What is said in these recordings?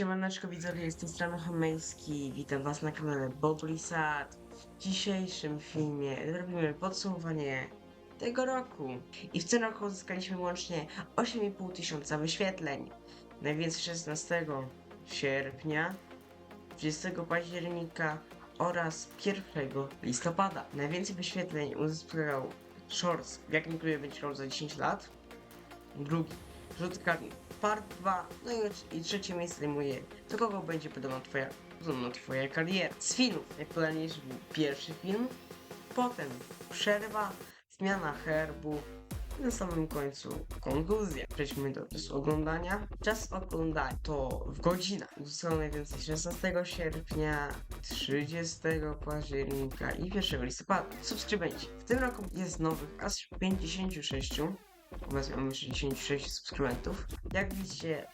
Siemaneczko widzowie, jestem strony Homejski, witam was na kanale Boblisat. W dzisiejszym filmie robimy podsumowanie tego roku. I w tym roku uzyskaliśmy łącznie 8,5 tysiąca wyświetleń. Najwięcej 16 sierpnia, 20 października oraz 1 listopada. Najwięcej wyświetleń uzyskał Shorts, jakim klubie będzie grał za 10 lat. Drugi, rzut karny, part 2, no i, i trzecie miejsce zajmuje do kogo będzie podobna twoja, podobna twoja kariera. Z filmów, jak podajesz był pierwszy film, potem przerwa, zmiana herbu, na samym końcu konkluzja. Przejdźmy do czasu oglądania. Czas oglądania to w godzinach. Uzyskał najwięcej 16 sierpnia, 30 października i 1 listopada. Subskrybenci. W tym roku jest nowych aż 56 Obecnie mamy 66 subskrybentów. Jak widzicie,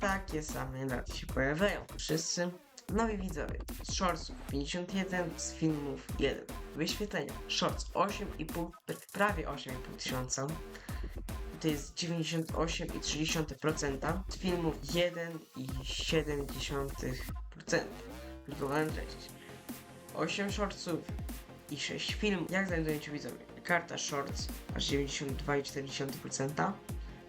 takie same daty się pojawiają. Wszyscy nowi widzowie. Z shortsów 51, z filmów 1. Wyświetlenia. Shorts 8,5, prawie 8,5 tysiąca. To jest 98,3%. Z filmów 1,7%. Publikowane treści. 8 shortsów i 6 filmów. Jak znajdujecie widzowie? Karta Shorts aż 92,4%.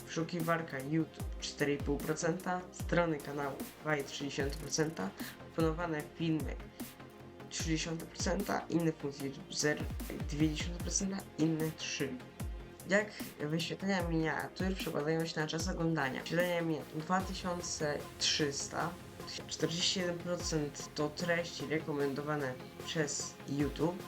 Wyszukiwarka YouTube 4,5%. Strony kanału 2,3%. Proponowane filmy 30%. Inne funkcje YouTube 0,2%. Inne 3%. Jak wyświetlenia miniatur przekładają się na czas oglądania? Wyświetlenia miniatur 2300 41% to treści rekomendowane przez YouTube.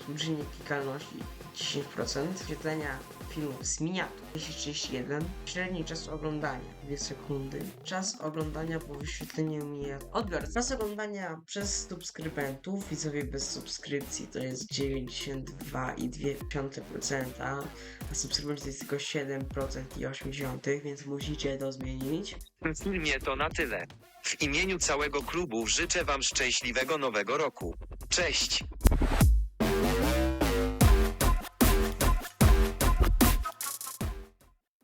Współczynnik klikalności 10%. Wyświetlenia filmów z miniatur 231. Średni czas oglądania 2 sekundy. Czas oglądania po wyświetleniu miniatur. Odbiór. Czas oglądania przez subskrybentów. Widzowie bez subskrypcji to jest 92,2%. A subskrybenci to jest tylko 7% i 80%, więc musicie to zmienić. W filmie to na tyle. W imieniu całego klubu życzę Wam szczęśliwego nowego roku. Cześć!